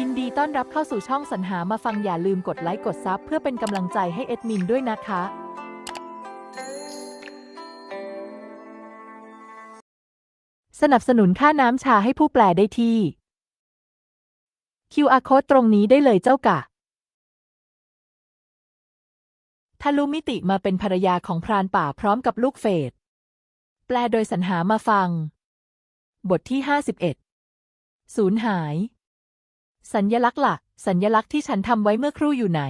ยินดีต้อนรับเข้าสู่ช่องสรรหามาฟังอย่าลืมกดไลค์กดซับเพื่อเป็นกำลังใจให้เอ็ดมินด้วยนะคะ สนับสนุนค่าน้ำชาให้ผู้แปลได้ที่ QR code ตรงนี้ได้เลยเจ้ากะทะลุมิติมาเป็นภรรยาของพรานป่าพร้อมกับลูกเฟดแปลโดยสรรหามาฟัง บทที่ 51 สูญหาย สัญญลักษณ์หลัก สัญญลักษณ์ที่ฉันทำไว้เมื่อครู่อยู่ไหน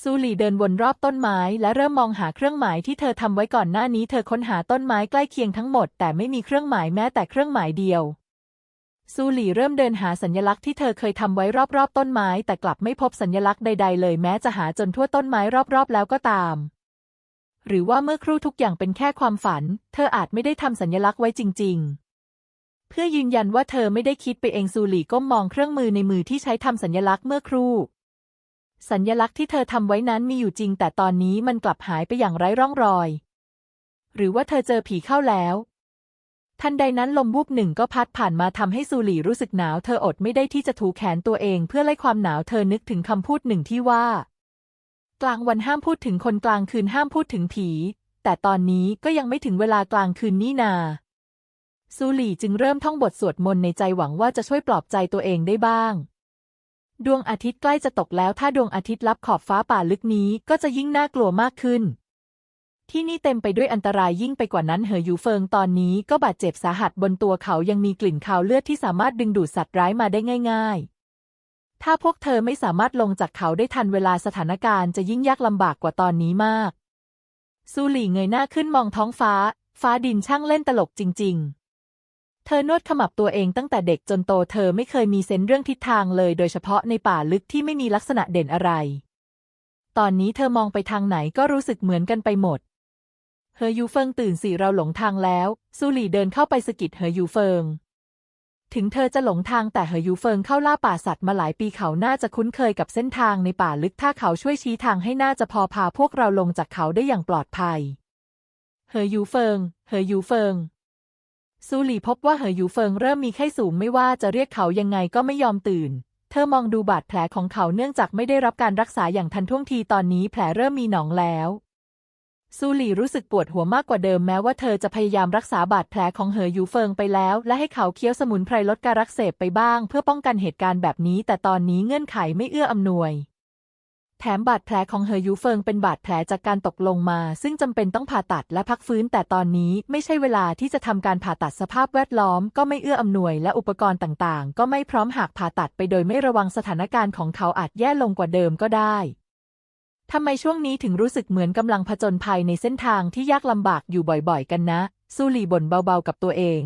ซูหลีเดินวนรอบต้นไม้และเริ่มมองหาเครื่องหมายที่เธอทำไว้ก่อนหน้านี้ เธอค้นหาต้นไม้ใกล้เคียงทั้งหมด แต่ไม่มีเครื่องหมายแม้แต่เครื่องหมายเดียว ซูหลีเริ่มเดินหาสัญญลักษณ์ที่เธอเคยทำไว้รอบๆ ต้นไม้ แต่กลับไม่พบสัญญลักษณ์ใดๆเลยแม้จะหาจนทั่วต้นไม้รอบๆ แล้วก็ตาม หรือว่าเมื่อครู่ทุกอย่างเป็นแค่ความฝัน เธออาจไม่ได้ทำสัญญลักษณ์ไว้จริง ๆ เพื่อยืนยันว่าเธอไม่ได้คิดไปเองซูหลีก้มมองเครื่องมือในมือที่ใช้ทำสัญญลักษณ์เมื่อครู่ สัญญลักษณ์ที่เธอทำไว้นั้นมีอยู่จริง แต่ตอนนี้มันกลับหายไปอย่างไร้ร่องรอย หรือว่าเธอเจอผีเข้าแล้ว ทันใดนั้นลมวูบหนึ่งก็พัดผ่านมาทำให้ซูหลีรู้สึกหนาว เธออดไม่ได้ที่จะถูแขนตัวเอง เพื่อไล่ความหนาวเธอนึกถึงคำพูดหนึ่งที่ว่า กลางวันห้ามพูดถึงคนกลางคืนห้ามพูดถึงผี แต่ตอนนี้ก็ยังไม่ถึงเวลากลางคืนนี่นา ซูหลี่จึงเริ่มท่องบทสวดมนต์ในใจหวังว่าจะช่วยปลอบใจตัวเองได้บ้าง ดวงอาทิตย์ใกล้จะตกแล้วถ้าดวงอาทิตย์ลับขอบฟ้าป่าลึกนี้ก็จะยิ่งน่ากลัวมากขึ้น ที่นี่เต็มไปด้วยอันตรายยิ่งไปกว่านั้นเหอยูเฟิงตอนนี้ก็บาดเจ็บสาหัสบนตัวเขายังมีกลิ่นคาวเลือดที่สามารถดึงดูดสัตว์ร้ายมาได้ง่าย ๆ ถ้าพวกเธอไม่สามารถลงจากเขาได้ทันเวลาสถานการณ์จะยิ่งยากลำบากกว่าตอนนี้มาก ซูหลี่เงยหน้าขึ้นมองท้องฟ้า ฟ้าดินช่างเล่นตลกจริง ๆ เธอนวดขมับตัวเองตั้งแต่เด็กจนโตเธอไม่เคยมีเซนเรื่องทิศทางเลยโดยเฉพาะในป่าลึกที่ไม่มีลักษณะเด่นอะไร ตอนนี้เธอมองไปทางไหนก็รู้สึกเหมือนกันไปหมด เฮอยูเฟิงตื่นสิเราหลงทางแล้ว ซูหลี่เดินเข้าไปสกิดเฮอยูเฟิง ถึงเธอจะหลงทางแต่เฮอยูเฟิงเข้าล่าป่าสัตว์มาหลายปีเขาน่าจะคุ้นเคยกับเส้นทางในป่าลึกถ้าเขาช่วยชี้ทางให้น่าจะพอพาพวกเราลงจากเขาได้อย่างปลอดภัย เฮอยูเฟิง เฮอยูเฟิง ซูหลี่พบว่าเหอยูเฟิงเริ่มมีไข้สูงไม่ว่าจะเรียกเขายังไงก็ไม่ยอมตื่น เธอมองดูบาดแผลของเขาเนื่องจากไม่ได้รับการรักษาอย่างทันท่วงทีตอนนี้แผลเริ่มมีหนองแล้วซูหลี่รู้สึกปวดหัวมากกว่าเดิมแม้ว่าเธอจะพยายามรักษาบาดแผลของเหอยูเฟิงไปแล้ว และให้เขาเคี้ยวสมุนไพรลดการรักเสบไปบ้าง เพื่อป้องกันเหตุการณ์แบบนี้ แต่ตอนนี้เงื่อนไขไม่เอื้ออำนวย แถมบาดแผลของเหอยูเฟิงเป็นบาดแผลจากการตกลงมา ซึ่งจำเป็นต้องผ่าตัดและพักฟื้น แต่ตอนนี้ไม่ใช่เวลาที่จะทำการผ่าตัดสภาพแวดล้อม ก็ไม่เอื้ออำนวยและอุปกรณ์ต่างๆ ก็ไม่พร้อมหากผ่าตัดไปโดยไม่ระวังสถานการณ์ของเขาอาจแย่ลงกว่าเดิมก็ได้ทำไมช่วงนี้ถึงรู้สึกเหมือนกำลังผจญภัยในเส้นทางที่ยากลำบากอยู่บ่อยๆ กันนะ ซูหลีบ่นเบาๆกับตัวเอง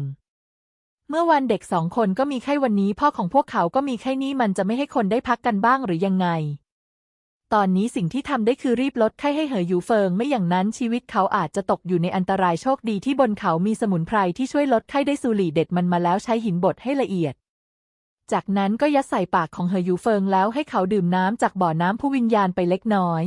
เมื่อวันเด็กสองคนก็มีไข้วันนี้พ่อของพวกเขาก็มีไข้นี่มันจะไม่ให้คนได้พักกันบ้างหรือยังไง ตอนนี้สิ่งที่ทำได้คือรีบลดไข้ให้เหอยูเฟิง ไม่อย่างนั้นชีวิตเขาอาจจะตกอยู่ในอันตรายโชคดีที่บนเขามีสมุนไพรที่ช่วยลดไข้ได้ซูหลีเด็ดมันมาแล้วใช้หินบดให้ละเอียด จากนั้นก็ยัดใส่ปากของเหอยูเฟิงแล้วให้เขาดื่มน้ำจากบ่อน้ำผู้วิญญาณไปเล็กน้อย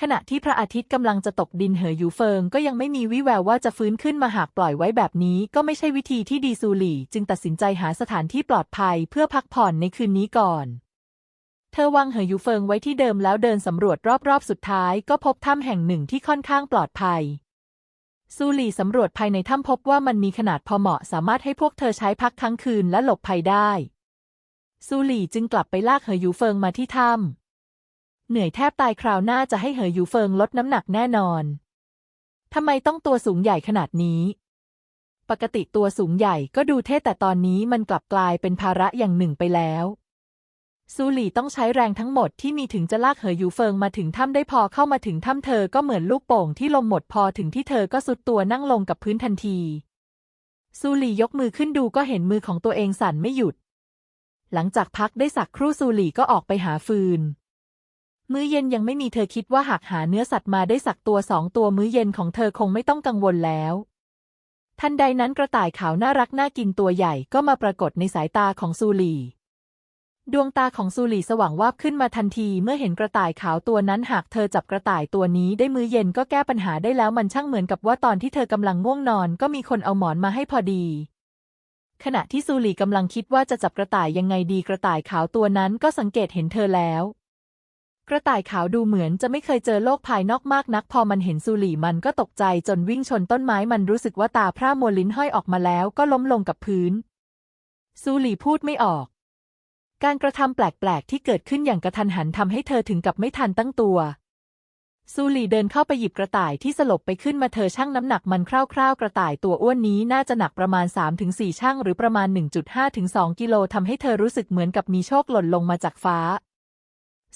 ขณะที่พระอาทิตย์กำลังจะตกดินเหอยูเฟิง ก็ยังไม่มีวิแววว่าจะฟื้นขึ้นมาหากปล่อยไว้แบบนี้ ก็ไม่ใช่วิธีที่ดีซูหลี่ จึงตัดสินใจหาสถานที่ปลอดภัยเพื่อพักผ่อนในคืนนี้ก่อน เธอวางเหอยูเฟิงไว้ที่เดิมแล้วเดินสำรวจรอบๆ สุดท้ายก็พบถ้ำแห่งหนึ่งที่ค่อนข้างปลอดภัย ซูหลี่สำรวจภายในถ้ำพบว่ามันมีขนาดพอเหมาะสามารถให้พวกเธอใช้พักค้างคืนและหลบภัยได้ ซูหลี่จึงกลับไปลากเหอยูเฟิงมาที่ถ้ำเหนื่อยแทบตายคราวหน้าจะให้เหอยูเฟิงลดน้ำหนักแน่นอนทำไมต้องตัวสูงใหญ่ขนาดนี้ ปกติตัวสูงใหญ่ก็ดูเท่แต่ตอนนี้มันกลับกลายเป็นภาระอย่างหนึ่งไปแล้ว ซูหลี่ต้องใช้แรงทั้งหมดที่มีถึงจะลากเหอยูเฟิงมาถึงถ้ำได้พอเข้ามาถึงถ้ำเธอก็เหมือนลูกโป่งที่ลมหมดพอถึงที่เธอก็สุดตัวนั่งลงกับพื้นทันที ซูหลี่ยกมือขึ้นดูก็เห็นมือของตัวเองสั่นไม่หยุด หลังจากพักได้สักครู่ซูหลี่ก็ออกไปหาฟืน มื้อเย็นยังไม่มีเธอคิดว่าหากหาเนื้อสัตว์มาได้สักตัวสองตัวมื้อเย็นของเธอคงไม่ต้องกังวลแล้วทันใดนั้นกระต่ายขาวน่ารักน่ากินตัวใหญ่ก็มาปรากฏในสายตาของซูหลี่ ดวงตาของซูหลี่สว่างวาบขึ้นมาทันทีเมื่อเห็นกระต่ายขาวตัวนั้นหากเธอจับกระต่ายตัวนี้ได้มื้อเย็นก็แก้ปัญหาได้แล้วมันช่างเหมือนกับว่าตอนที่เธอกำลังง่วงนอนก็มีคนเอาหมอนมาให้พอดี ขณะที่ซูหลีกำลังคิดว่าจะจับกระต่ายยังไงดีกระต่ายขาวตัวนั้นก็สังเกตเห็นเธอแล้ว กระต่ายขาวดูเหมือนจะไม่เคยเจอโลกภายนอกมากนัก พอมันเห็นซูหลีมันก็ตกใจจนวิ่งชนต้นไม้มันรู้สึกว่าตาพร่ามัวลิ้นห้อยออกมาแล้วก็ล้มลงกับพื้นซูหลีพูดไม่ออก การกระทำแปลกๆ ที่เกิดขึ้นอย่างกระทันหันทำให้เธอถึงกับไม่ทันตั้งตัว ซูหลีเดินเข้าไปหยิบกระต่ายที่สลบไปขึ้นมาเธอชั่งน้ำหนักมันคร่าวๆ กระต่ายตัวอ้วนนี้น่าจะหนักประมาณ 3-4 ชั่ง หรือประมาณ 1.5-2 กิโลทำให้เธอรู้สึกเหมือนกับมีโชคหล่นลงมาจากฟ้า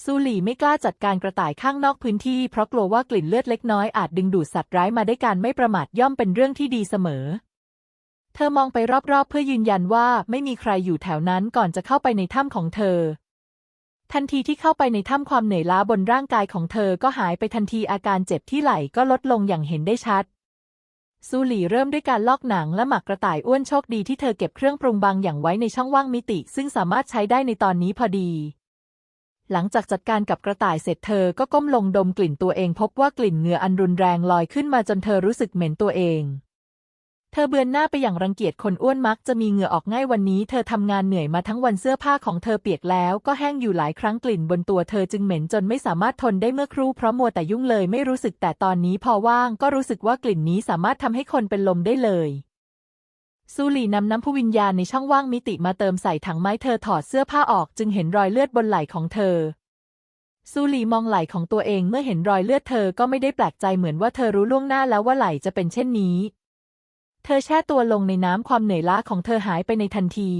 ซูหลีไม่กล้าจัดการกระต่ายข้างนอกพื้นที่เพราะกลัวว่ากลิ่นเลือดเล็กน้อยอาจดึงดูดสัตว์ร้ายมาได้การไม่ประมาทย่อมเป็นเรื่องที่ดีเสมอ เธอมองไปรอบๆ เพื่อยืนยันว่าไม่มีใครอยู่แถวนั้นก่อนจะเข้าไปในถ้ำของเธอ ทันทีที่เข้าไปในถ้ำความเหนื่อยล้าบนร่างกายของเธอก็หายไปทันทีอาการเจ็บที่ไหล่ก็ลดลงอย่างเห็นได้ชัดซูหลีเริ่มด้วยการลอกหนังและหมักกระต่ายอ้วนโชคดีที่เธอเก็บเครื่องปรุงบางอย่างไว้ในช่องว่างมิติ ซึ่งสามารถใช้ได้ในตอนนี้พอดี หลังจากจัดการกับกระต่ายเสร็จเธอก็ก้มลงดมกลิ่นตัวเองพบว่ากลิ่นเหงื่ออันรุนแรงลอยขึ้นมาจนเธอรู้สึกเหม็นตัวเอง เธอเบือนหน้าไปอย่างรังเกียจคนอ้วนมักจะมีเหงื่อออกง่ายวันนี้ เธอทำงานเหนื่อยมาทั้งวันเสื้อผ้าของเธอเปียกแล้วก็แห้งอยู่หลายครั้งกลิ่นบนตัวเธอจึงเหม็นจนไม่สามารถทนได้เมื่อครู่เพราะมัวแต่ยุ่งเลยไม่รู้สึกแต่ตอนนี้พอว่างก็รู้สึกว่ากลิ่นนี้สามารถทำให้คนเป็นลมได้เลยซูหลีนำน้ำผู้วิญญาณในช่องว่างมิติมาเติมใส่ถังไม้เธอถอดเสื้อผ้าออกจึงเห็นรอยเลือดบนไหล่ของเธอซูหลีมองไหล่ของตัวเองเมื่อเห็นรอยเลือดเธอก็ไม่ได้แปลกใจเหมือนว่าเธอรู้ล่วงหน้าแล้วว่าไหล่จะเป็นเช่นนี้ เธอแช่ตัวลงในน้ำความเหนื่อยล้าของเธอหายไปในทันที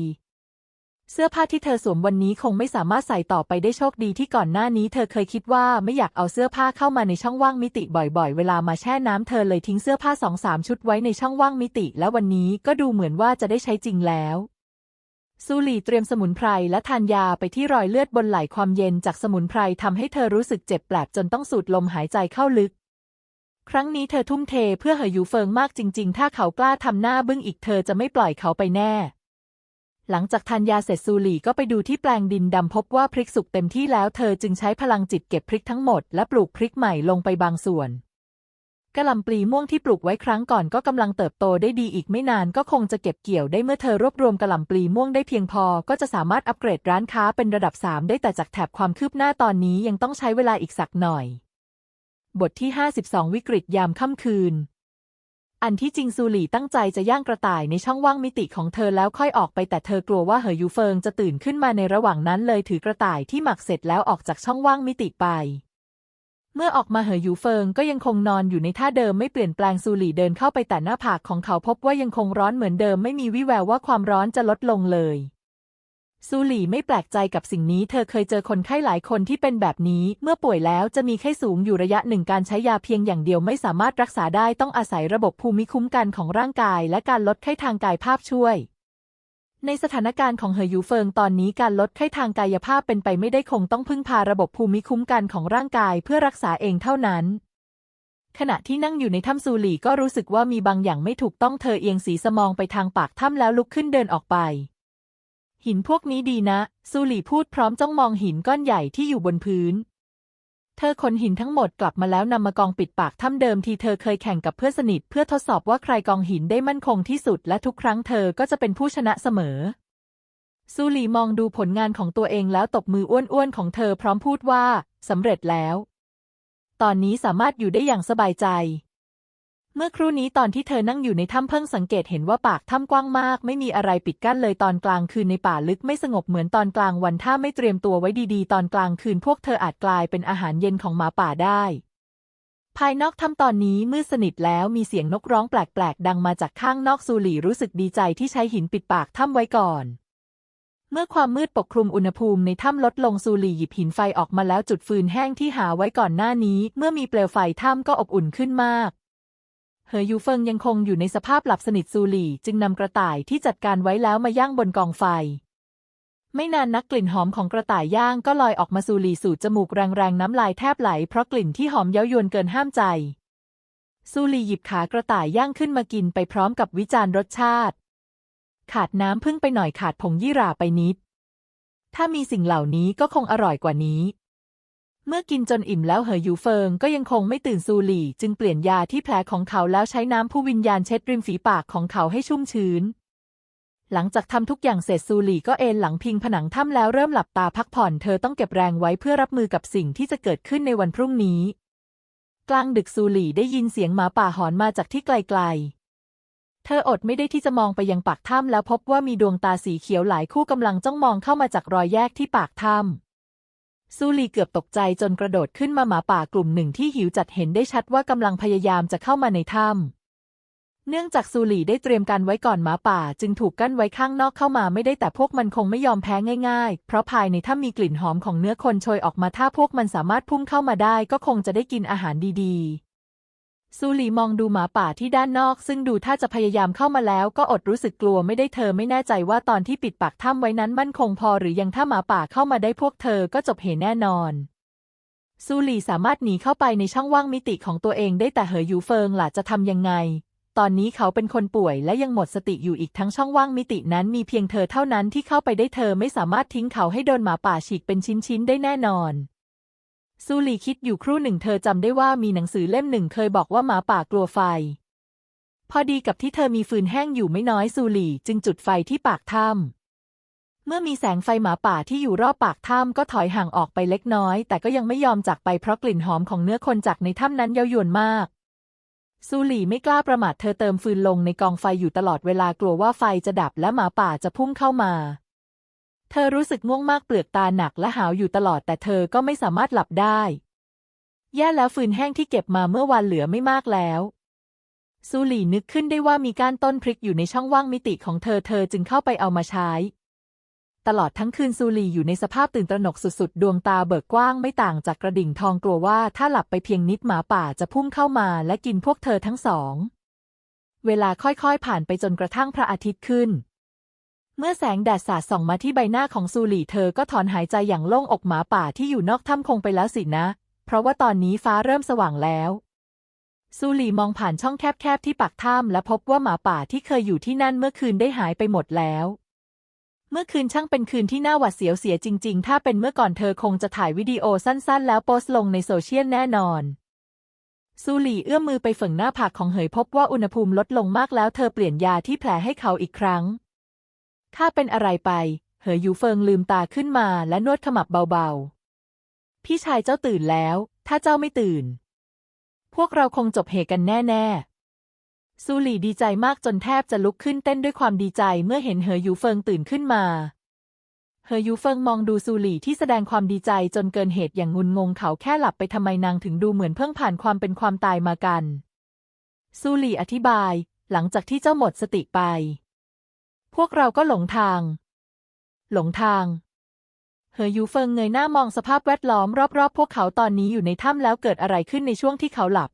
เสื้อผ้าที่เธอสวมวันนี้คงไม่สามารถใส่ต่อไปได้โชคดีที่ก่อนหน้านี้เธอเคยคิดว่าไม่อยากเอาเสื้อผ้าเข้ามาในช่องว่างมิติบ่อยๆ เวลามาแช่น้ำเธอเลยทิ้งเสื้อผ้าสองสามชุดไว้ในช่องว่างมิติ แล้ววันนี้ก็ดูเหมือนว่าจะได้ใช้จริงแล้วซูหลีเตรียมสมุนไพรและทานยาไปที่รอยเลือดบนไหล่ความเย็นจากสมุนไพรทำให้เธอรู้สึกเจ็บแปลบจนต้องสูดลมหายใจเข้าลึก ครั้งนี้เธอทุ่มเทเพื่อเหอยูเฟิงมากจริง ๆ ถ้าเขากล้าทำหน้าบึ้งอีกเธอจะไม่ปล่อยเขาไปแน่ หลังจากทานยาเสร็จซูหลีก็ไปดูที่แปลงดินดำพบว่าพริกสุกเต็มที่แล้วเธอจึงใช้พลังจิตเก็บพริกทั้งหมดและปลูกพริกใหม่ลงไปบางส่วนกระหล่ำปลีม่วงที่ปลูกไว้ครั้งก่อนก็กำลังเติบโตได้ดีอีกไม่นานก็คงจะเก็บเกี่ยวได้เมื่อเธอรวบรวมกระหล่ำปลีม่วงได้เพียงพอ ก็จะสามารถอัปเกรดร้านค้าเป็นระดับ 3 ได้แต่จากแถบความคืบหน้าตอนนี้ยังต้องใช้เวลาอีกสักหน่อย บทที่ 52 วิกฤตยามค่ำคืน อันที่จริงซูหลี่ตั้งใจจะย่างกระต่ายในช่องว่างมิติของเธอแล้วค่อยออกไปแต่เธอกลัวว่าเหอยูเฟิงจะตื่นขึ้นมาในระหว่างนั้นเลยถือกระต่ายที่หมักเสร็จแล้วออกจากช่องว่างมิติไป เมื่อออกมาเหอยูเฟิงก็ยังคงนอนอยู่ในท่าเดิมไม่เปลี่ยนแปลงซูหลี่เดินเข้าไปแต่หน้าผากของเขาพบว่ายังคงร้อนเหมือนเดิมไม่มีวิแววว่าความร้อนจะลดลงเลย ซูหลี่ไม่แปลกใจกับสิ่งนี้ เธอเคยเจอคนไข้หลายคนที่เป็นแบบนี้ เมื่อป่วยแล้วจะมีไข้สูงอยู่ระยะหนึ่งการใช้ยาเพียงอย่างเดียวไม่สามารถรักษาได้ต้องอาศัยระบบภูมิคุ้มกันของร่างกาย และการลดไข้ทางกายภาพช่วย ในสถานการณ์ของเหอยูเฟิงตอนนี้การลดไข้ทางกายภาพเป็นไปไม่ได้คงต้องพึ่งพาระบบภูมิคุ้มกันของร่างกายเพื่อรักษาเองเท่านั้นขณะที่นั่งอยู่ในถ้ำซูหลี่ก็รู้สึกว่ามีบางอย่างไม่ถูกต้องเธอเอียงสีสมองไปทางปากถ้ำแล้วลุกขึ้นเดินออกไป หินพวกนี้ดีนะ ซูหลี่พูดพร้อมจ้องมองหินก้อนใหญ่ที่อยู่บนพื้น เธอขนหินทั้งหมดกลับมาแล้วนำมากองปิดปากถ้ำเดิมที่เธอเคยแข่งกับเพื่อนสนิท เพื่อทดสอบว่าใครกองหินได้มั่นคงที่สุดและทุกครั้งเธอก็จะเป็นผู้ชนะเสมอ ซูหลีมองดูผลงานของตัวเองแล้วตบมืออ้วนๆของเธอพร้อมพูดว่าสำเร็จแล้ว ตอนนี้สามารถอยู่ได้อย่างสบายใจ เมื่อครู่นี้ตอนที่เธอนั่งอยู่ในถ้ำเพิ่งสังเกตเห็นว่าปากถ้ำกว้างมาก ไม่มีอะไรปิดกั้นเลยตอนกลางคืนในป่าลึกไม่สงบเหมือนตอนกลางวันถ้าไม่เตรียมตัวไว้ดีๆ ตอนกลางคืนพวกเธออาจกลายเป็นอาหารเย็นของหมาป่าได้ ภายนอกถ้ำตอนนี้มืดสนิทแล้วมีเสียงนกร้องแปลกๆ ดังมาจากข้างนอกซูหลีรู้สึกดีใจที่ใช้หินปิดปากถ้ำไว้ก่อนเมื่อความมืดปกคลุมอุณหภูมิในถ้ำลดลงซูหลีหยิบหินไฟออกมาแล้วจุดฟืนแห้งที่หาไว้ก่อนหน้านี้ เมื่อมีเปลวไฟถ้ำก็อบอุ่นขึ้นมาก เหอยูเฟิงยังคงอยู่ในสภาพหลับสนิทซูหลี่ จึงนำกระต่ายที่จัดการไว้แล้วมาย่างบนกองไฟ ไม่นานนักกลิ่นหอมของกระต่ายย่างก็ลอยออกมาซูหลี่สู่จมูกแรงๆน้ำลายแทบไหล เพราะกลิ่นที่หอมเย้ายวนเกินห้ามใจ ซูหลี่หยิบขากระต่ายย่างขึ้นมากินไปพร้อมกับวิจารณ์รสชาติ ขาดน้ำพึ่งไปหน่อยขาดผงยี่หร่าไปนิด ถ้ามีสิ่งเหล่านี้ก็คงอร่อยกว่านี้ เมื่อกินจนอิ่มแล้วเหอยูเฟิงก็ยังคงไม่ตื่นซูหลี่ จึงเปลี่ยนยาที่แผลของเขาแล้วใช้น้ำผู้วิญญาณเช็ดริมฝีปากของเขาให้ชุ่มชื้น หลังจากทำทุกอย่างเสร็จซูหลี่ก็เอนหลังพิงผนังถ้ำแล้วเริ่มหลับตาพักผ่อนเธอต้องเก็บแรงไว้เพื่อรับมือกับสิ่งที่จะเกิดขึ้นในวันพรุ่งนี้ กลางดึกซูหลี่ได้ยินเสียงหมาป่าหอนมาจากที่ไกลๆ เธออดไม่ได้ที่จะมองไปยังปากถ้ำแล้วพบว่ามีดวงตาสีเขียวหลายคู่กำลังจ้องมองเข้ามาจากรอยแยกที่ปากถ้ำ ซูลีเกือบตกใจจนกระโดดขึ้นมาหมาป่ากลุ่มหนึ่งที่หิวจัดเห็นได้ชัดว่ากำลังพยายามจะเข้ามาในถ้ำเนื่องจากซูลีได้เตรียมการไว้ก่อนหมาป่า จึงถูกกั้นไว้ข้างนอกเข้ามาไม่ได้แต่พวกมันคงไม่ยอมแพ้ง่ายๆ เพราะภายในถ้ำมีกลิ่นหอมของเนื้อคนโชยออกมาถ้าพวกมันสามารถพุ่งเข้ามาได้ก็คงจะได้กินอาหารดีๆ ซูหลีมองดูหมาป่าที่ด้านนอก ซึ่งดูถ้าจะพยายามเข้ามาแล้วก็อดรู้สึกกลัวไม่ได้เธอไม่แน่ใจว่าตอนที่ปิดปากถ้ำไว้นั้นมั่นคงพอหรือยังถ้าหมาป่าเข้ามาได้พวกเธอก็จบเหแน่นอนซูหลีสามารถหนีเข้าไปในช่องว่างมิติของตัวเองได้แต่เหออยู่เฟิงหล่ะจะทำยังไง ตอนนี้เขาเป็นคนป่วยและยังหมดสติอยู่อีกทั้งช่องว่างมิตินั้นมีเพียงเธอเท่านั้นที่เข้าไปได้เธอไม่สามารถทิ้งเขาให้โดนหมาป่าฉีกเป็นชิ้นๆได้แน่นอน ซูลีคิดอยู่ครู่หนึ่งเธอจำได้ว่ามีหนังสือเล่มหนึ่งเคยบอกว่าหมาป่ากลัวไฟ พอดีกับที่เธอมีฟืนแห้งอยู่ไม่น้อยซูลีจึงจุดไฟที่ปากถ้ำเมื่อมีแสงไฟหมาป่าที่อยู่รอบปากถ้ำก็ถอยห่างออกไปเล็กน้อย แต่ก็ยังไม่ยอมจากไปเพราะกลิ่นหอมของเนื้อคนจากในถ้ำนั้นเย้ายวนมาก ซูหลี่ไม่กล้าประมาทเธอเติมฟืนลงในกองไฟอยู่ตลอดเวลากลัวว่าไฟจะดับและหมาป่าจะพุ่งเข้ามา เธอรู้สึกง่วงมากเปลือกตาหนักและหาวอยู่ตลอดแต่เธอก็ไม่สามารถหลับได้แย่แล้วฟืนแห้งที่เก็บมาเมื่อวานเหลือไม่มากแล้วซูหลี่นึกขึ้นได้ว่ามีก้านต้นพริกอยู่ในช่องว่างมิติของเธอเธอจึงเข้าไปเอามาใช้ ตลอดทั้งคืนซูหลี่อยู่ในสภาพตื่นตระหนกสุดๆ ดวงตาเบิกกว้างไม่ต่างจากกระดิ่งทองกลัวว่าถ้าหลับไปเพียงนิดหมาป่าจะพุ่งเข้ามาและกินพวกเธอทั้งสอง เวลาค่อยๆผ่านไปจนกระทั่งพระอาทิตย์ขึ้น เมื่อแสงแดดสาดส่องมาที่ใบหน้าของซูหลี่เธอก็ถอนหายใจอย่างโล่งอกหมาป่าที่อยู่นอกถ้ำคงไปแล้วสินะ เพราะว่าตอนนี้ฟ้าเริ่มสว่างแล้ว ซูหลี่มองผ่านช่องแคบๆที่ปากถ้ำและพบว่าหมาป่าที่เคยอยู่ที่นั่นเมื่อคืนได้หายไปหมดแล้ว เมื่อคืนช่างเป็นคืนที่น่าหวาดเสียวเสียจริง ๆ ถ้าเป็นเมื่อก่อนเธอคงจะถ่ายวิดีโอสั้นๆ แล้วโพสต์ลงในโซเชียลแน่นอนซูหลี่เอื้อมมือไปฝึงหน้าผากของเหยพบว่าอุณหภูมิลดลงมากแล้วเธอเปลี่ยนยาที่แผลให้เขาอีกครั้ง ข้าเป็นอะไรไป เหยยูเฟิงลืมตาขึ้นมาและนวดขมับเบาๆ พี่ชายเจ้าตื่นแล้ว ถ้าเจ้าไม่ตื่น พวกเราคงจบเหตุกันแน่ๆซูหลี่ดีใจมากจนแทบจะลุกขึ้นเต้นด้วยความดีใจเมื่อเห็นเหยยูเฟิงตื่นขึ้นมาเหยยูเฟิงมองดูซูหลี่ที่แสดงความดีใจจนเกินเหตุอย่างงุนงงเขาแค่หลับไปทำไมนางถึงดูเหมือนเพิ่งผ่านความเป็นความตายมากัน ซูหลี่อธิบาย หลังจากที่เจ้าหมดสติไป พวกเราก็หลงทาง หลงทาง เหอยูเฟิงเงยหน้ามองสภาพแวดล้อมรอบๆ พวกเขาตอนนี้อยู่ในถ้ำแล้วเกิดอะไรขึ้นในช่วงที่เขาหลับ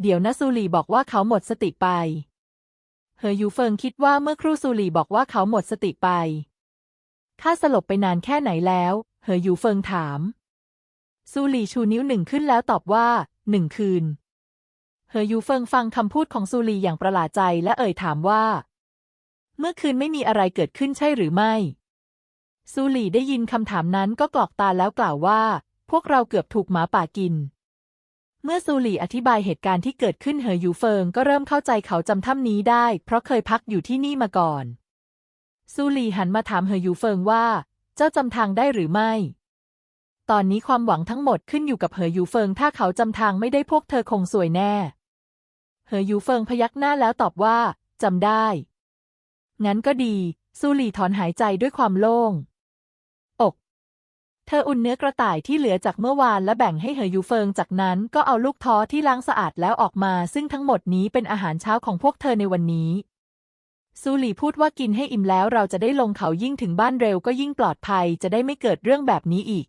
เดี๋ยวนะซูหลี่บอกว่าเขาหมดสติไป เหอยูเฟิงคิดว่าเมื่อครู่ซูหลี่บอกว่าเขาหมดสติไป ข้าสลบไปนานแค่ไหนแล้ว เหอยูเฟิงถาม ซูหลี่ชูนิ้วหนึ่งขึ้นแล้วตอบว่าหนึ่งคืน เหอยูเฟิงฟังคำพูดของซูหลี่อย่างประหลาดใจและเอ่ยถามว่า เมื่อคืนไม่มีอะไรเกิดขึ้นใช่หรือไม่ ซูหลี่ได้ยินคำถามนั้นก็กรอกตาแล้วกล่าวว่า พวกเราเกือบถูกหมาป่ากิน เมื่อซูหลี่อธิบายเหตุการณ์ที่เกิดขึ้นเหอยูเฟิงก็เริ่มเข้าใจเขาจำถ้ำนี้ได้ เพราะเคยพักอยู่ที่นี่มาก่อน ซูหลี่หันมาถามเหอยูเฟิงว่า เจ้าจำทางได้หรือไม่ ตอนนี้ความหวังทั้งหมดขึ้นอยู่กับเหอยูเฟิง ถ้าเขาจำทางไม่ได้พวกเธอคงสวยแน่ เหอยูเฟิงพยักหน้าแล้วตอบว่าจำได้ งั้นก็ดี ซูหลี่ถอนหายใจด้วยความโล่ง อก เธออุ่นเนื้อกระต่ายที่เหลือจากเมื่อวานและแบ่งให้เหอยูเฟิง จากนั้นก็เอาลูกท้อที่ล้างสะอาดแล้วออกมา ซึ่งทั้งหมดนี้เป็นอาหารเช้าของพวกเธอในวันนี้ ซูหลี่พูดว่ากินให้อิ่มแล้วเราจะได้ลงเขายิ่งถึงบ้านเร็วก็ยิ่งปลอดภัยจะได้ไม่เกิดเรื่องแบบนี้อีก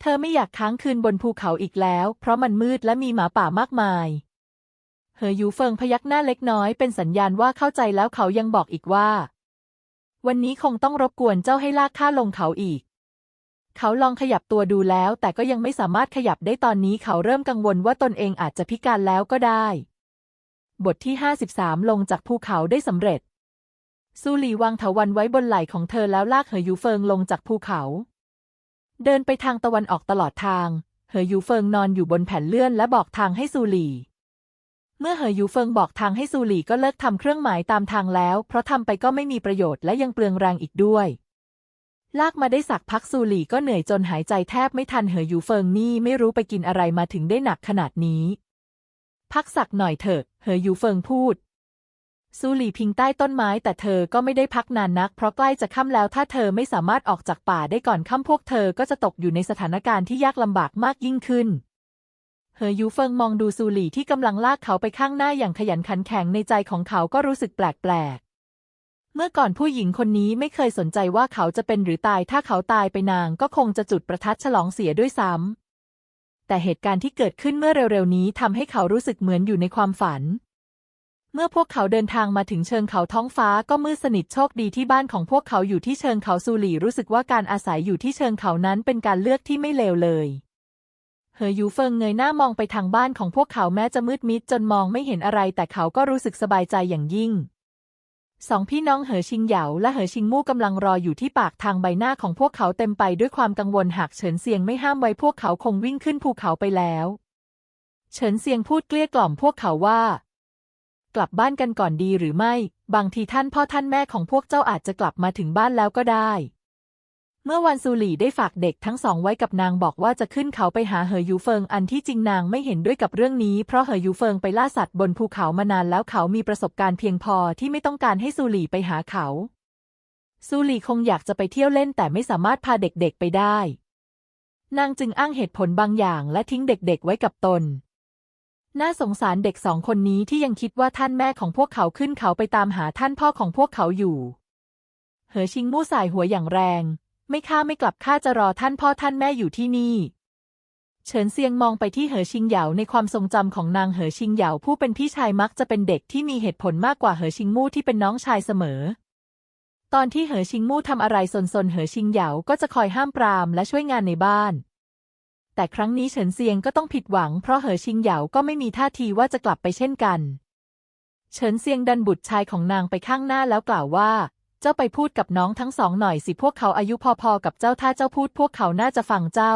เธอไม่อยากค้างคืนบนภูเขาอีกแล้ว เพราะมันมืดและมีหมาป่ามากมาย เหอยูเฟิงพยักหน้าเล็กน้อยเป็นสัญญาณว่าเข้าใจแล้วเขายังบอกอีกว่า วันนี้คงต้องรบกวนเจ้าให้ลากข้าลงเขาอีก เขาลองขยับตัวดูแล้ว แต่ก็ยังไม่สามารถขยับได้ตอนนี้เขาเริ่มกังวลว่าตนเองอาจจะพิการแล้วก็ได้ บทที่ 53 ลงจากภูเขาได้สำเร็จซูหลีวางเถาวันไว้บนไหล่ของเธอแล้วลากเหอยูเฟิงลงจากภูเขา เดินไปทางตะวันออกตลอดทาง เหอยูเฟิงนอนอยู่บนแผ่นเลื่อนและบอกทางให้ซูหลี เมื่อเหอยูเฟิงบอกทางให้ซูหลี่ก็เลิกทำเครื่องหมายตามทางแล้ว เพราะทำไปก็ไม่มีประโยชน์และยังเปลืองแรงอีกด้วย ลากมาได้สักพักซูหลี่ก็เหนื่อยจนหายใจแทบไม่ทันเหอยูเฟิงนี่ไม่รู้ไปกินอะไรมาถึงได้หนักขนาดนี้ พักสักหน่อยเถอะ เหอยูเฟิงพูดซูหลี่พิงใต้ต้นไม้แต่เธอก็ไม่ได้พักนานนัก เพราะใกล้จะค่ำแล้วถ้าเธอไม่สามารถออกจากป่าได้ก่อนค่ำพวกเธอก็จะตกอยู่ในสถานการณ์ที่ยากลำบากมากยิ่งขึ้น เหอยูเฟิงมองดูซูหลี่ที่กำลังลากเขาไปข้างหน้าอย่างขยันขันแข็งในใจของเขาก็รู้สึกแปลกๆ เมื่อก่อนผู้หญิงคนนี้ไม่เคยสนใจว่าเขาจะเป็นหรือตาย ถ้าเขาตายไปนางก็คงจะจุดประทัดฉลองเสียด้วยซ้ำ แต่เหตุการณ์ที่เกิดขึ้นเมื่อเร็วๆนี้ทำให้เขารู้สึกเหมือนอยู่ในความฝัน เมื่อพวกเขาเดินทางมาถึงเชิงเขาท้องฟ้าก็มืดสนิทโชคดีที่บ้านของพวกเขาอยู่ที่เชิงเขาซูหลี่รู้สึกว่าการอาศัยอยู่ที่เชิงเขานั้นเป็นการเลือกที่ไม่เลวเลย เหอยูเฟิงเงยหน้ามองไปทางบ้านของพวกเขาแม้จะมืดมิดจนมองไม่เห็นอะไร แต่เขาก็รู้สึกสบายใจอย่างยิ่ง สองพี่น้องเหอชิงเหยาและเหอชิงมู่กำลังรออยู่ที่ปากทางใบหน้าของพวกเขาเต็มไปด้วยความกังวลหากเฉินเซียงไม่ห้ามไว้พวกเขาคงวิ่งขึ้นภูเขาไปแล้ว เฉินเซียงพูดเกลี้ยกล่อมพวกเขาว่า กลับบ้านกันก่อนดีหรือไม่ บางทีท่านพ่อท่านแม่ของพวกเจ้าอาจจะกลับมาถึงบ้านแล้วก็ได้ เมื่อวันซูหลี่ได้ฝากเด็กทั้งสองไว้กับนางบอกว่าจะขึ้นเขาไปหาเหอยูเฟิงอันที่จริงนางไม่เห็นด้วยกับเรื่องนี้ เพราะเหอยูเฟิงไปล่าสัตว์บนภูเขามานานแล้วเขามีประสบการณ์เพียงพอที่ไม่ต้องการให้ซูหลี่ไปหาเขา ซูหลี่คงอยากจะไปเที่ยวเล่นแต่ไม่สามารถพาเด็กๆไปได้ นางจึงอ้างเหตุผลบางอย่างและทิ้งเด็กๆไว้กับตน น่าสงสารเด็กสองคนนี้ที่ยังคิดว่าท่านแม่ของพวกเขาขึ้นเขาไปตามหาท่านพ่อของพวกเขาอยู่ เหอชิงมู่สายหัวอย่างแรง ไม่ข้าไม่กลับข้าจะรอท่านพ่อท่านแม่อยู่ที่นี่ เฉินเซียงมองไปที่เหอชิงเหยาในความทรงจำของนางเหอชิงเหยาผู้เป็นพี่ชายมักจะเป็นเด็กที่มีเหตุผลมากกว่าเหอชิงมู่ที่เป็นน้องชายเสมอ ตอนที่เหอชิงมู่ทำอะไรสนๆเหอชิงเหยาก็จะคอยห้ามปรามและช่วยงานในบ้าน แต่ครั้งนี้เฉินเซียงก็ต้องผิดหวังเพราะเหอชิงเหยาก็ไม่มีท่าทีว่าจะกลับไปเช่นกันเฉินเซียงดันบุตรชายของนางไปข้างหน้าแล้วกล่าวว่า เจ้าไปพูดกับน้องทั้งสองหน่อยสิพวกเขาอายุพอๆกับเจ้าถ้าเจ้าพูดพวกเขาน่าจะฟังเจ้า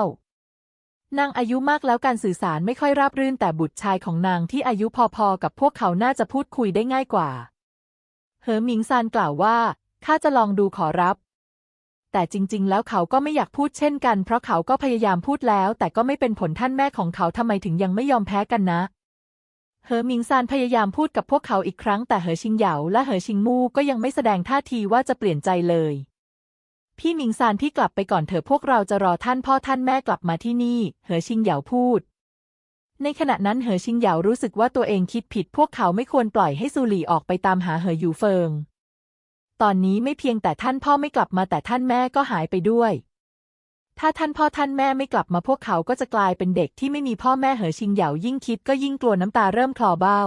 นางอายุมากแล้วการสื่อสารไม่ค่อยราบรื่นแต่บุตรชายของนางที่อายุพอๆกับพวกเขาน่าจะพูดคุยได้ง่ายกว่า เหอหมิงซานกล่าวว่าข้าจะลองดูขอรับ แต่จริงๆ แล้วเขาก็ไม่อยากพูดเช่นกัน เพราะเขาก็พยายามพูดแล้ว แต่ก็ไม่เป็นผลท่านแม่ของเขาทำไมถึงยังไม่ยอมแพ้กันนะ เหอหมิงซานพยายามพูดกับพวกเขาอีกครั้งแต่เหอชิงเหยาและเหอชิงมู่ก็ยังไม่แสดงท่าทีว่าจะเปลี่ยนใจเลย พี่หมิงซานพี่กลับไปก่อนเถอะพวกเราจะรอท่านพ่อท่านแม่กลับมาที่นี่ เหอชิงเหยาพูด ในขณะนั้นเหอชิงเหยารู้สึกว่าตัวเองคิดผิด พวกเขาไม่ควรปล่อยให้ซูหลี่ออกไปตามหาเหออยู่เฟิง ตอนนี้ไม่เพียงแต่ท่านพ่อไม่กลับมาแต่ท่านแม่ก็หายไปด้วย ถ้าท่านพ่อท่านแม่ไม่กลับมาพวกเขาก็จะกลายเป็นเด็กที่ไม่มีพ่อแม่เหอชิงเหยายิ่งคิดก็ยิ่งกลัวน้ำตาเริ่มคลอเบ้า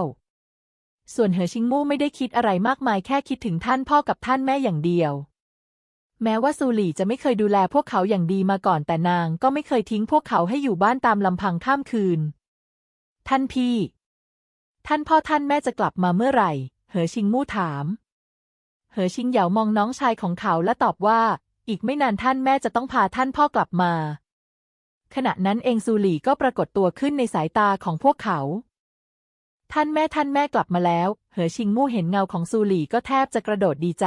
ส่วนเหอชิงมู่ไม่ได้คิดอะไรมากมายแค่คิดถึงท่านพ่อกับท่านแม่อย่างเดียว แม้ว่าซูหลี่จะไม่เคยดูแลพวกเขาอย่างดีมาก่อนแต่นางก็ไม่เคยทิ้งพวกเขาให้อยู่บ้านตามลำพังข้ามคืน ท่านพี่ ท่านพ่อท่านแม่จะกลับมาเมื่อไหร่ เหอชิงมู่ถาม เหอชิงเหยามองน้องชายของเขาและตอบว่า อีกไม่นานท่านแม่จะต้องพาท่านพ่อกลับมา ขณะนั้นเองซูหลี่ก็ปรากฏตัวขึ้นในสายตาของพวกเขา ท่านแม่ท่านแม่กลับมาแล้ว เหอชิงมู่เห็นเงาของซูหลี่ก็แทบจะกระโดดดีใจ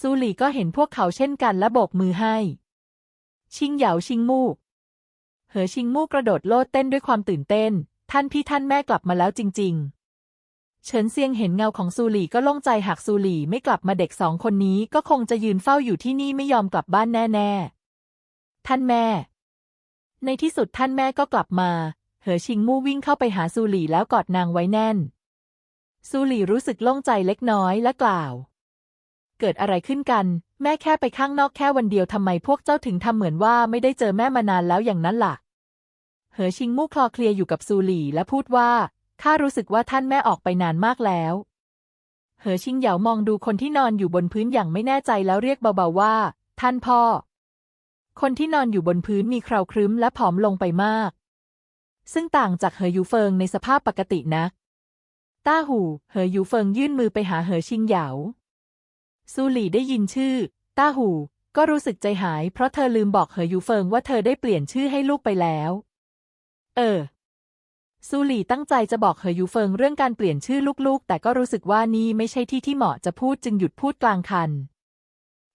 ซูหลี่ก็เห็นพวกเขาเช่นกันและโบกมือให้ ชิงเหยาชิงมู่ เหอชิงมู่กระโดดโลดเต้นด้วยความตื่นเต้น ท่านพี่ท่านแม่กลับมาแล้วจริง ๆ เฉินเซียงเห็นเงาของซูหลี่ก็โล่งใจหากซูหลี่ไม่กลับมาเด็กสองคนนี้ก็คงจะยืนเฝ้าอยู่ที่นี่ไม่ยอมกลับบ้านแน่ ๆ ท่านแม่ ในที่สุดท่านแม่ก็กลับมา เหอชิงมู่วิ่งเข้าไปหาซูหลี่แล้วกอดนางไว้แน่น ซูหลี่รู้สึกโล่งใจเล็กน้อยและกล่าว เกิดอะไรขึ้นกัน แม่แค่ไปข้างนอกแค่วันเดียวทำไมพวกเจ้าถึงทำเหมือนว่าไม่ได้เจอแม่มานานแล้วอย่างนั้นล่ะ เหอชิงมู่คลอเคลียอยู่กับซูหลี่และพูดว่า ข้ารู้สึกว่าท่านแม่ออกไปนานมากแล้ว เหอชิงเหยามองดูคนที่นอนอยู่บนพื้นอย่างไม่แน่ใจแล้วเรียกเบาๆว่า ท่านพ่อ คนที่นอนอยู่บนพื้นมีคราวครึ้มและผอมลงไปมาก ซึ่งต่างจากเหอยูเฟิงในสภาพปกตินะต้าหู เหอยูเฟิงยื่นมือไปหาเหอชิงเหยาซูหลี่ได้ยินชื่อ ต้าหู ก็รู้สึกใจหายเพราะเธอลืมบอกเหอยูเฟิงว่าเธอได้เปลี่ยนชื่อให้ลูกไปแล้ว เออ ซูหลี่ตั้งใจจะบอกเหอยูเฟิงเรื่องการเปลี่ยนชื่อลูกๆ แต่ก็รู้สึกว่านี่ไม่ใช่ที่ที่เหมาะจะพูดจึงหยุดพูดกลางคัน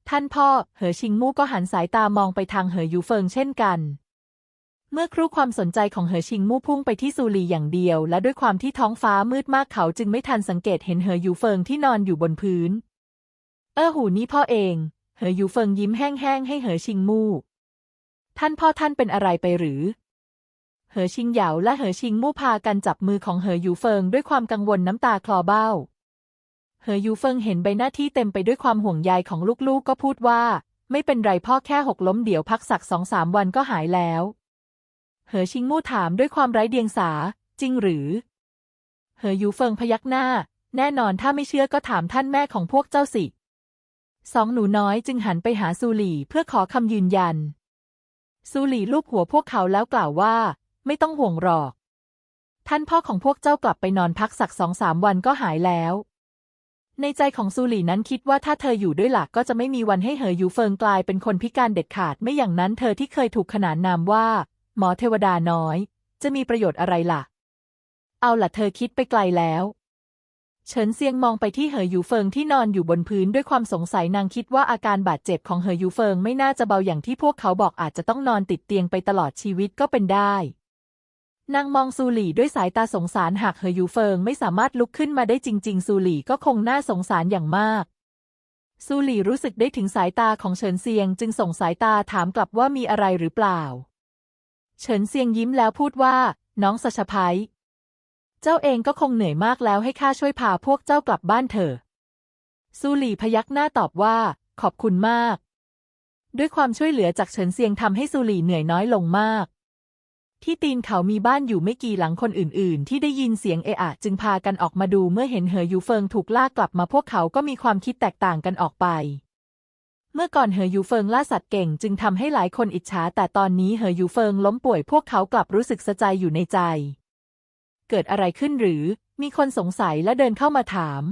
ท่านพ่อ เหอชิงมู่ก็หันสายตามองไปทางเหอยูเฟิงเช่นกัน เมื่อครู่ความสนใจของเหอชิงมู่พุ่งไปที่ซูหลีอย่างเดียว และด้วยความที่ท้องฟ้ามืดมากเขาจึงไม่ทันสังเกตเห็นเหอยูเฟิงที่นอนอยู่บนพื้น เออหูนี่พ่อเอง เหอยูเฟิงยิ้มแห้งๆให้เหอชิงมู่ท่านพ่อท่านเป็นอะไรไปหรือ เหอชิงเหยาและเหอชิงมู่พากันจับมือของเหอยูเฟิงด้วยความกังวลน้ำตาคลอเบ้า เหอยูเฟิงเห็นใบหน้าที่เต็มไปด้วยความห่วงใยของลูกๆ ก็พูดว่า ไม่เป็นไรพ่อแค่หกล้มเดี๋ยวพักสักสองสามวันก็หายแล้ว เหอชิงมู่ถามด้วยความไร้เดียงสา จริงหรือ เหอยูเฟิงพยักหน้า แน่นอนถ้าไม่เชื่อก็ถามท่านแม่ของพวกเจ้าสิ สองหนูน้อยจึงหันไปหาซูหลี่เพื่อขอคำยืนยัน ซูหลี่ลูบหัวพวกเขาแล้วกล่าวว่า ไม่ต้องห่วงหรอก ท่านพ่อของพวกเจ้ากลับไปนอนพักสักสองสามวันก็หายแล้ว ในใจของซูหลี่นั้นคิดว่าถ้าเธออยู่ด้วยหลักก็จะไม่มีวันให้เหอยูเฟิงกลายเป็นคนพิการเด็ดขาดไม่อย่างนั้นเธอที่เคยถูกขนานนามว่า หมอเทวดาน้อย จะมีประโยชน์อะไรล่ะ เอาล่ะเธอคิดไปไกลแล้วเฉินเซียงมองไปที่เหอยูเฟิงที่นอนอยู่บนพื้นด้วยความสงสัยนางคิดว่าอาการบาดเจ็บของเหอยูเฟิงไม่น่าจะเบาอย่างที่พวกเขาบอกอาจจะต้องนอนติดเตียงไปตลอดชีวิตก็เป็นได้ นางมองซูหลี่ด้วยสายตาสงสารหากเหอยูเฟิงไม่สามารถลุกขึ้นมาได้จริง ๆ ซูหลี่ก็คงน่าสงสารอย่างมากซูหลี่รู้สึกได้ถึงสายตาของเฉินเซียงจึงส่งสายตาถามกลับว่ามีอะไรหรือเปล่า เฉินเซียงยิ้มแล้วพูดว่า น้องสะชะพายเจ้าเองก็คงเหนื่อยมากแล้วให้ข้าช่วยพาพวกเจ้ากลับบ้านเถอะซูหลี่พยักหน้าตอบว่า ขอบคุณมาก ด้วยความช่วยเหลือจากเฉินเซียงทำให้ซูหลี่เหนื่อยน้อยลงมาก ที่ตีนเขามีบ้านอยู่ไม่กี่หลังคนอื่น ๆ ที่ได้ยินเสียงเอะอะจึงพากันออกมาดูเมื่อเห็นเหอยูเฟิงถูกลากกลับมาพวกเขาก็มีความคิดแตกต่างกันออกไป เมื่อก่อนเหอยูเฟิงล่าสัตว์เก่งจึงทำให้หลายคนอิจฉาแต่ตอนนี้เหอยูเฟิงล้มป่วยพวกเขากลับรู้สึกสะใจอยู่ในใจ เกิดอะไรขึ้นหรือ มีคนสงสัยและเดินเข้ามาถาม